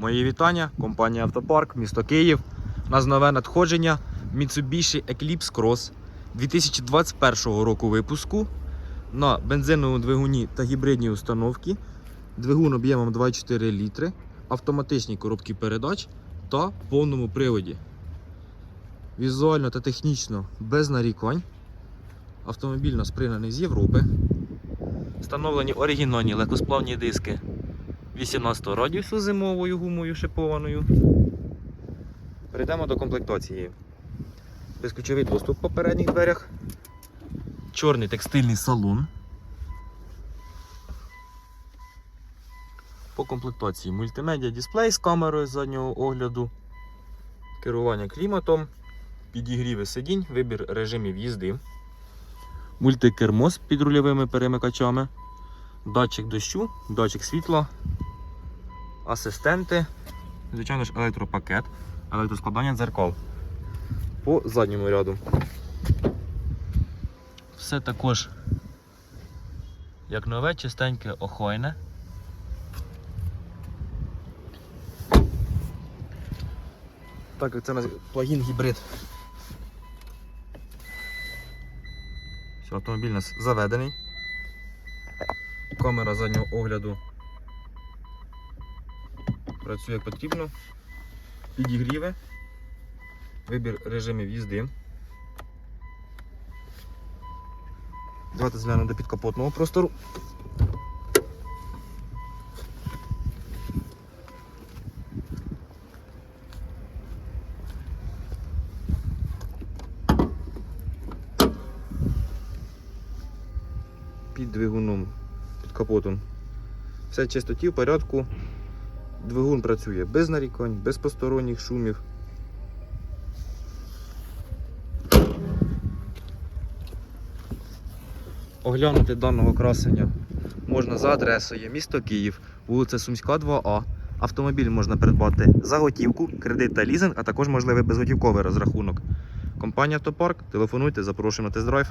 Мої вітання, компанія Автопарк, місто Київ. У нас нове надходження Mitsubishi Eclipse Cross 2021 року випуску на бензиновому двигуні та гібридній установці. Двигун об'ємом 2,4 літри, автоматичні коробки передач та повному приводі. Візуально та технічно без нарікань. Автомобіль нас пригнаний з Європи. Встановлені оригінальні легкосплавні диски 18 радіусу зимовою гумою шипованою. Перейдемо до комплектації. Безключовий доступ по передніх дверях. Чорний текстильний салон. По комплектації мультимедіа дисплей з камерою заднього огляду, керування кліматом, підігріви сидінь, вибір режимів їзди, мультикермо з підрульовими перемикачами, датчик дощу, датчик світла, асистенти, звичайно ж, електропакет, електроскладання дзеркал по задньому ряду. Все також як нове, чистеньке, охайне. Так це у нас плагін гібрид. Все, автомобіль у нас заведений. Камера заднього огляду працює як потрібно. Підігріви, вибір режимів їзди. Давайте зглянемо до підкапотного простору. Під двигуном, під капотом. Все чистоті, в порядку. Двигун працює без нарікань, без посторонніх шумів. Оглянути даного красення можна за адресою місто Київ, вулиця Сумська, 2А. Автомобіль можна придбати за готівку, кредит та лізинг, а також можливий безготівковий розрахунок. Компанія Автопарк. Телефонуйте, запрошуємо на тест-драйв.